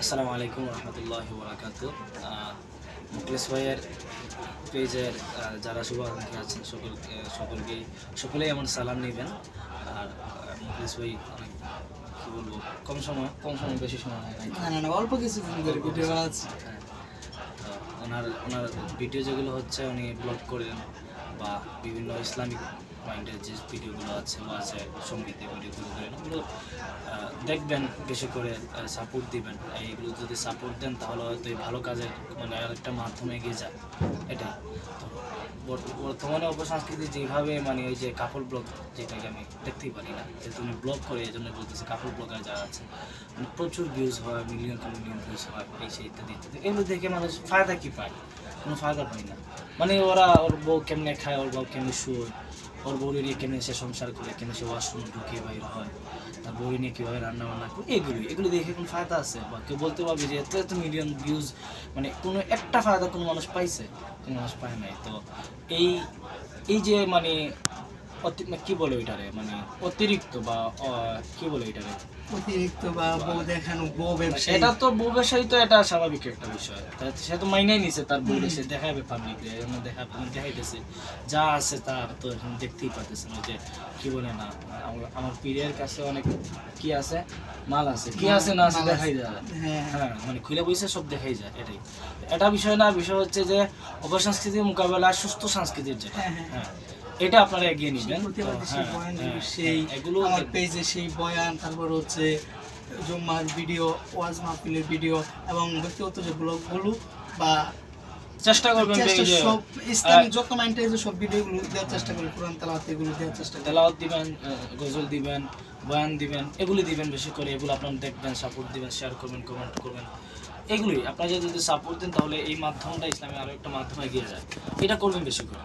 আসসালামু আলাইকুম রহমতুল্লাহ বরাকাত মুকলেশ ভাইয়ের পেজের যারা শুভাকাঙ্ক্ষী আছেন সকল সকলকেই সকলেই এমন সালাম নেবেন। আর মুকলেশ ভাই অনেক কী বলব কম সময় কম সময় বেশি সময় হয় না অল্প কিছু ভিডিও আছে ওনার ওনার ভিডিও যেগুলো হচ্ছে উনি ব্লগ করেন বা বিভিন্ন ইসলামিক মাইন্ডের যে ভিডিওগুলো আছে আছে সঙ্গীতের ভিডিওগুলো করেন ওগুলো দেখবেন, বেশি করে সাপোর্ট দিবেন। এইগুলো যদি সাপোর্ট দেন তাহলে হয়তো এই ভালো কাজের মানে আরেকটা মাধ্যমে এগিয়ে যায় এটাই। বর্তমানে অপসংস্কৃতি যেভাবে মানে ওই যে কাপড় ব্লগ যেটাকে আমি দেখতেই পারি না, যে তুমি ব্লগ করে এই জন্য বলতেছি কাপড় ব্লগার যারা আছে মানে প্রচুর ভিউজ হয় মিলিয়ন মিলিয়ন ভিউজ হয়, এই সেই ইত্যাদি ইত্যাদি, এগুলো দেখে মানুষ ফায়দা কী পায়? কোনো ফায়দা পায় না। মানে ওরা, ওর বউ কেমনে খায়, ওর বউ কেমনে শুয়ে ওর বউরি নিয়ে কেমনে সে সংসার করে, কেমনে সে ওয়াশরুম ঢুকে বাইর হয়, তার বউরি নিয়ে কীভাবে রান্না বান্না করে এগুলি এগুলি দেখে কোনো ফায়দা আছে? বা কেউ বলতে পারবে যে এত এত মিলিয়ন ভিউজ মানে কোনো একটা ফায়দা কোনো মানুষ পাইছে? কোনো মানুষ পায় নাই। তো এই এই যে মানে মানে কি বলে ওইটারে? মানে অতিরিক্ত বা কি বলে ওইটারে? অতিরিক্ত বা বউ দেখানো বউ ব্যবসায়ী। এটা তো বউ ব্যবসায়ী তো এটা স্বাভাবিক একটা বিষয়। সে তো মাইনাই নিছে তার বউ সে দেখাবে পাবলিকে এমন দেখা দেখাইতেছে। যা আছে তা তো এখন দেখতেই পারতেছেন ওই যে কি বলে না আমার- পীরের কাছে অনেক কি আছে? মাল আছে। কি আছে না আছে। দেখাই যায়। হ্যাঁ। হ্যাঁ মানে খুলে বইছে সব দেখাই যায় এটাই। এটা বিষয় না বিষয় হচ্ছে যে অপসংস্কৃতির মোকাবেলা সুস্থ সংস্কৃতির যেটা। হ্যাঁ, হ্যাঁ। হ্যাঁ। এটা আপনারা এগিয়ে নিবেন। সেই হ্যাঁ, হ্যাঁ, হ্যাঁ, এগুলো আমার পেজে সেই বয়ান তারপর হচ্ছে জুম্মার ভিডিও ওয়াজ মাহফিলের ভিডিও এবং ব্যক্তিগত যে ব্লগগুলো বা চেষ্টা করবেন সব ইসলামিক যত সব ভিডিওগুলো দেওয়ার চেষ্টা করি কোরআন তালাত এগুলো দেওয়ার চেষ্টা তেলাওয়াত দিবেন গজল দিবেন বয়ান দিবেন এগুলি দিবেন বেশি করে এগুলো আপনারা দেখবেন সাপোর্ট দিবেন শেয়ার করবেন কমেন্ট করবেন। এগুলি আপনারা যদি সাপোর্ট দেন তাহলে এই মাধ্যমটা ইসলামের আরও একটা মাধ্যম এগিয়ে যায়। এটা করবেন বেশি করে।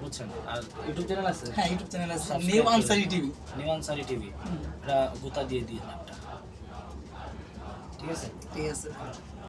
বুঝছেন আর ইউটিউব চ্যানেল আছে? হ্যাঁ ইউটিউব চ্যানেল আছে। নিউ। আনসারি টিভি নিমানসারি টিভি এটা গোতা দিয়ে দিয়ে নামটা ঠিক আছে? ঠিক আছে।